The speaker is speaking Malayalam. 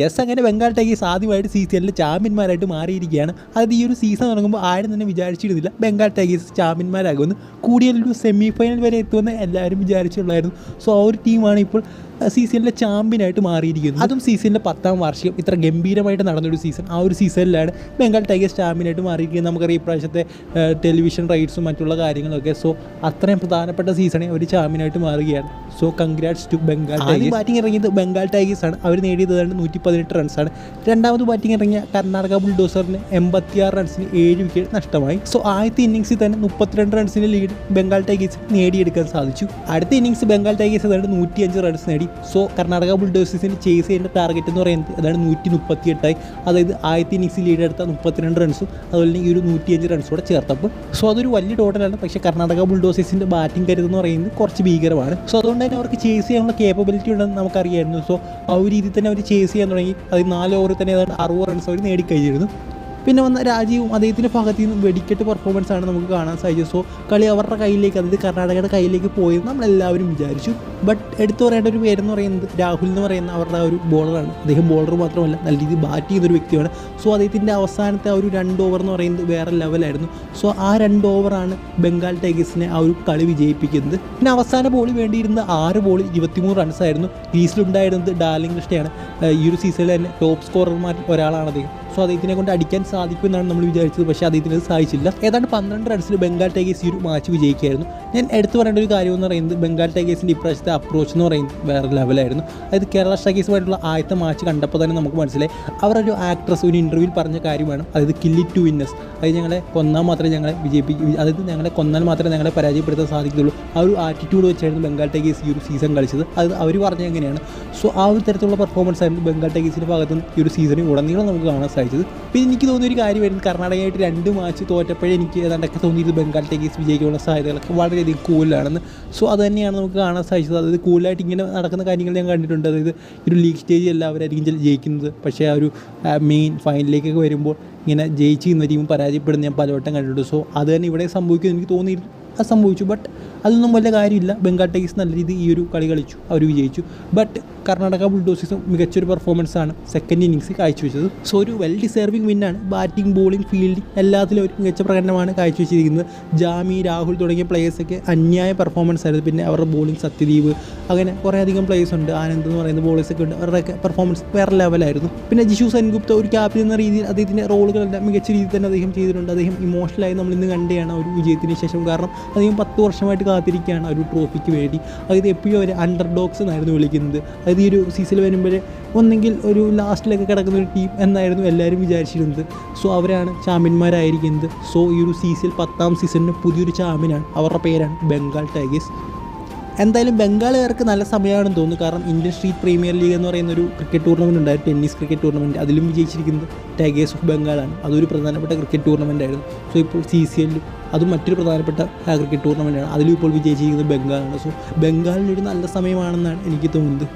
യെസ് അങ്ങനെ ബംഗാൾ ടൈഗേഴ്സ് ആദ്യമായിട്ട് സി സി എല്ലിൽ ചാമ്പ്യന്മാരായിട്ട് മാറിയിരിക്കുകയാണ്. അത് ഈ ഒരു സീസൺ തുടങ്ങുമ്പോൾ ആരും തന്നെ വിചാരിച്ചിരുന്നില്ല ബംഗാൾ ടൈഗേഴ്സ് ചാമ്പ്യന്മാരാകുമെന്ന്. കൂടിയൊരു സെമി ഫൈനൽ വരെ എത്തുമെന്ന് എല്ലാവരും വിചാരിച്ചുള്ളായിരുന്നു സോ ആ ഒരു ടീമാണ് ഇപ്പോൾ സി സി ചാമ്പ്യനായിട്ട് മാറിയിരിക്കുന്നു. അതും സീസണിലെ പത്താം വാർഷികം. ഇത്ര ഗംഭീരമായിട്ട് നടന്നൊരു സീസൺ ആ ഒരു സീസണിലാണ് ബംഗാൾ ടൈഗേഴ്സ് ചാമ്പ്യനായിട്ട് മാറിയിരിക്കുന്നത്. നമുക്കറിയാം ഇപ്രാവശ്യത്തെ ടെലിവിഷൻ റൈറ്റ്സും മറ്റുള്ള കാര്യങ്ങളൊക്കെ. സോ അത്രയും പ്രധാനപ്പെട്ട സീസണെ അവർ ചാമ്പ്യനായിട്ട് മാറുകയാണ്. So congrats to Bengal Tigers. Batting ഇറങ്ങിയത് ബംഗാൾ ടൈഗേഴ്സ് ആണ്. അവർ നേടിയത് നൂറ്റി പതിനെട്ട് റൺസാണ് രണ്ടാമത് ബാറ്റിംഗ് ഇറങ്ങിയ കർണാടക ബുൾഡോസറിന് എൺപത്തിയാറ് റൺസിന് ഏഴ് വിക്കറ്റ് നഷ്ടമായി. സോ ആദ്യത്തെ ഇന്നിങ്സിൽ തന്നെ മുപ്പത്തിരണ്ട് റൺസിന് ലീഡ് ബംഗാൾ ടൈഗേഴ്സ് നേടിയെടുക്കാൻ സാധിച്ചു. അടുത്ത ഇന്നിങ്സ് ബംഗാൾ ടൈഗേഴ്സ് ഏതാണ്ട് നൂറ്റിയഞ്ച് റൺസ് നേടി. സോ കർണാടക ബുൾഡേഴ്സിന് ചേസ് ചെയ്യേണ്ട ടാർഗറ്റ് എന്ന് പറയുന്നത് അതാണ് നൂറ്റി മുപ്പത്തി എട്ടായി അതായത് ആദ്യത്തെ ഇന്നിങ്സിൽ ലീഡ് എടുത്ത മുപ്പത്തിരണ്ട് റൺസും അതുപോലെ ഈ ഒരു നൂറ്റിയഞ്ച് റൺസ് കൂടെ ചേർത്തപ്പോൾ സോ അതൊരു വലിയ ടോട്ടലാണ്. പക്ഷേ കർണാടക ബുൾഡോസേഴ്സിന്റെ ബാറ്റിംഗ് കരുത് എന്ന് പറയുന്നത് കുറച്ച് ഭീകരമാണ്. സോ അതുകൊണ്ട് തന്നെ അവർക്ക് ചേസ് ചെയ്യാനുള്ള കേപ്പബിലിറ്റി ഉണ്ടെന്ന് നമുക്കറിയായിരുന്നു. സോ ആ ഒരു രീതിയിൽ തന്നെ അവർ ചേസ് ചെയ്യാൻ തുടങ്ങി. അത് നാല് ഓവറിൽ തന്നെ ഏതാണ്ട് അറുപത് റൺസ് അവർ നേടിക്കഴിഞ്ഞിരുന്നു. പിന്നെ വന്ന രാജീവും അദ്ദേഹത്തിന്റെ ഭാഗത്ത് നിന്ന് വെടിക്കെട്ട് പെർഫോമൻസ് ആണ് നമുക്ക് കാണാൻ സാധിച്ചത്. സോ കളി അവരുടെ കയ്യിലേക്ക് അതായത് കർണാടകയുടെ കയ്യിലേക്ക് പോയെന്ന് നമ്മളെല്ലാവരും വിചാരിച്ചു. ബട്ട് എടുത്തു പറയേണ്ട ഒരു പേരെന്ന് പറയുന്നത് രാഹുൽ എന്ന് പറയുന്ന അവരുടെ ആ ഒരു ബോളറാണ് അദ്ദേഹം ബോളർ മാത്രമല്ല നല്ല രീതിയിൽ ബാറ്റ് ചെയ്യുന്നൊരു വ്യക്തിയാണ് സോ അദ്ദേഹത്തിന്റെ അവസാനത്തെ ആ ഒരു രണ്ട് ഓവർ എന്ന് പറയുന്നത് വേറെ ലെവലായിരുന്നു സോ ആ രണ്ട് ഓവറാണ് ബംഗാൾ ടൈഗേഴ്സിനെ ആ ഒരു കളി വിജയിപ്പിക്കുന്നത്. പിന്നെ അവസാന ബോളിൽ വേണ്ടിയിരുന്ന ആറ് ബോളിൽ ഇരുപത്തിമൂന്ന് റൺസായിരുന്നു ക്രീസിലുണ്ടായിരുന്നത് ഡാർലിംഗ് കൃഷ്ണയാണ്. ഈ ഒരു സീസണിൽ തന്നെ ടോപ്പ് സ്കോറർമാർ ഒരാളാണ് അദ്ദേഹം. സോ അദ്ദേഹത്തിനെ കൊണ്ട് അടിക്കാൻ സാധിക്കുമെന്നാണ് നമ്മൾ വിചാരിച്ചത്. പക്ഷേ അദ്ദേഹത്തിന് അത് സാധിച്ചില്ല. ഏതാണ്ട് പന്ത്രണ്ട് റൺസിൽ ബംഗാൾ ടൈഗേഴ്സ് ഈ ഒരു മാച്ച് വിജയിക്കുകയായിരുന്നു. ഞാൻ എടുത്തു പറയേണ്ട ഒരു കാര്യം എന്ന് പറയുന്നത് ബംഗാൾ ടൈഗേഴ്സിന്റെ ഇപ്രാവശ്യത്തെ അപ്രോച്ച് എന്ന് പറയുന്നത് വേറെ ലെവലായിരുന്നു അതായത് കേരള സ്ട്രൈക്കേഴ്സുമായിട്ടുള്ള ആദ്യത്തെ മാച്ച് കണ്ടപ്പോൾ തന്നെ നമുക്ക് മനസ്സിലായി. അവരൊരു ആക്ട്രസ് ഒരു ഇന്റർവ്യൂവിൽ പറഞ്ഞ കാര്യമാണ് അതായത് കില്ലി ടു വിന്നേഴ്സ് അതായത് ഞങ്ങളെ കൊന്നാൽ മാത്രമേ ഞങ്ങളെ വിജയിപ്പിക്കും അതായത് ഞങ്ങളെ കൊന്നാൽ മാത്രമേ ഞങ്ങളെ പരാജയപ്പെടുത്താൻ സാധിക്കുള്ളൂ ആ ഒരു ആറ്റിറ്റ്യൂഡ് വെച്ചായിരുന്നു ബംഗാൾ ടൈഗേഴ്സ് ഈ ഒരു സീസൺ കളിച്ചത്. അത് അവർ പറഞ്ഞത് എങ്ങനെയാണ്? സോ ആ ഒരു തരത്തിലുള്ള പെർഫോമൻസ് ആയിരുന്നു ബംഗാൾ ടൈഗേഴ്സിന്റെ ഭാഗത്ത് ഈ ഒരു സീസണിൽ ഉടനീളം നമുക്ക് കാണാൻ സാധിച്ചത്. പിന്നെ എനിക്ക് തോന്നിയ ഒരു കാര്യമായിരുന്നു കർണാടകയായിട്ട് രണ്ട് മാച്ച് തോറ്റപ്പോഴേ എനിക്ക് ഏതാണ്ടൊക്കെ തോന്നിയത് ബംഗാൾ ടൈഗേഴ്സ് വിജയിക്കാനുള്ള സാധ്യതകളൊക്കെ വളരെയധികം കൂലാണെന്ന് സോ അത് തന്നെയാണ് നമുക്ക് കാണാൻ സാധിച്ചത്. അതായത് കൂടുതലായിട്ട് ഇങ്ങനെ നടക്കുന്ന കാര്യങ്ങൾ ഞാൻ കണ്ടിട്ടുണ്ട്. അതായത് ഒരു ലീഗ് സ്റ്റേജ് എല്ലാവരായിരിക്കും ജയിക്കുന്നത്. പക്ഷേ ആ ഒരു മെയിൻ ഫൈനലിലേക്കൊക്കെ വരുമ്പോൾ ഇങ്ങനെ ജയിച്ച് ഇന്ന ടീം പരാജയപ്പെടുന്ന ഞാൻ പലവട്ടം കണ്ടിട്ടുണ്ട്. സോ അത് തന്നെ ഇവിടെ സംഭവിക്കുമെന്ന് എനിക്ക് തോന്നി അത് സംഭവിച്ചു. ബട്ട് അതൊന്നും വലിയ കാര്യമില്ല. ബംഗാൾ ടൈഗേഴ്സ് നല്ല രീതിയിൽ ഈ ഒരു കളി കളിച്ചു. അവർ വിജയിച്ചു. ബട്ട് കർണാടക ബുൾഡോസേഴ്സും മികച്ചൊരു പെർഫോമൻസ് ആണ് സെക്കൻഡ് ഇന്നിങ്സ് കാഴ്ചവെച്ചത്. സോ ഒരു വെൽ ഡിസേർവിംഗ് വിന്നാണ് ബാറ്റിംഗ് ബോളിംഗ് ഫീൽഡിംഗ് എല്ലാത്തിലും ഒരു മികച്ച പ്രകടനമാണ് കാഴ്ചവെച്ചിരിക്കുന്നത്. ജാമി രാഹുൽ തുടങ്ങിയ പ്ലേയേഴ്സൊക്കെ അന്യായ പെർഫോമൻസ് ആയിരുന്നു. പിന്നെ അവരുടെ ബോളിംഗ് സത്യദീപ് അങ്ങനെ കുറേ അധികം പ്ലേയേഴ്സ് ഉണ്ട്. ആനന്ദ് എന്ന് പറയുന്ന ബോളേഴ്സൊക്കെ ഉണ്ട്. അവരുടെയൊക്കെ പെർഫോമൻസ് വേറെ ലെവലായിരുന്നു പിന്നെ ജിഷു സെൻഗുപ്ത ഒരു ക്യാപ്റ്റൻ എന്ന രീതിയിൽ അദ്ദേഹത്തിന്റെ റോളുകളെല്ലാം മികച്ച രീതിയിൽ തന്നെ അദ്ദേഹം ചെയ്തിട്ടുണ്ട്. അദ്ദേഹം ഇമോഷണലായി നമ്മൾ ഇന്ന് കണ്ടെയാണ് ഒരു വിജയത്തിന് ശേഷം. കാരണം അദ്ദേഹം പത്ത് വർഷമായിട്ട് കാത്തിരിക്കുകയാണ് ഒരു ട്രോഫിക്ക് വേണ്ടി. അതായത് എപ്പോഴും അവർ അണ്ടർ ഡോഗ്സ് എന്നായിരുന്നു വിളിക്കുന്നത്. അതായത് ഈ ഒരു സീസണിൽ വരുമ്പോൾ ഒന്നെങ്കിൽ ഒരു ലാസ്റ്റിലൊക്കെ കിടക്കുന്ന ഒരു ടീം എന്നായിരുന്നു എല്ലാവരും വിചാരിച്ചിരുന്നത്. സോ അവരാണ് ചാമ്പ്യന്മാരായിരിക്കുന്നത്. സോ ഈ ഒരു സീസണിൽ പത്താം സീസണിന് പുതിയൊരു ചാമ്പ്യനാണ് അവരുടെ പേരാണ് ബംഗാൾ ടൈഗേഴ്സ് എന്തായാലും ബംഗാളുകാർക്ക് നല്ല സമയമാണെന്ന് തോന്നുന്നു. കാരണം ഇന്ത്യൻ സ്ട്രീറ്റ് പ്രീമിയർ ലീഗ് എന്ന് പറയുന്ന ഒരു ക്രിക്കറ്റ് ടൂർണമെന്റ് ഉണ്ടായിരുന്നു. ടെന്നീസ് ക്രിക്കറ്റ് ടൂർണമെന്റ് അതിലും വിജയിച്ചിരിക്കുന്നത് ടൈഗേഴ്സ് ഓഫ് ബംഗാളാണ് അതൊരു പ്രധാനപ്പെട്ട ക്രിക്കറ്റ് ടൂർണമെന്റ് ആയിരുന്നു. സോ ഇപ്പോൾ സി സി എല്ലിലും അതും മറ്റൊരു പ്രധാനപ്പെട്ട ക്രിക്കറ്റ് ടൂർണമെന്റാണ് അതിലും ഇപ്പോൾ വിജയിച്ചിരിക്കുന്നത് ബംഗാളാണ് സോ ബംഗാളിനൊരു നല്ല സമയമാണെന്നാണ് എനിക്ക് തോന്നുന്നത്.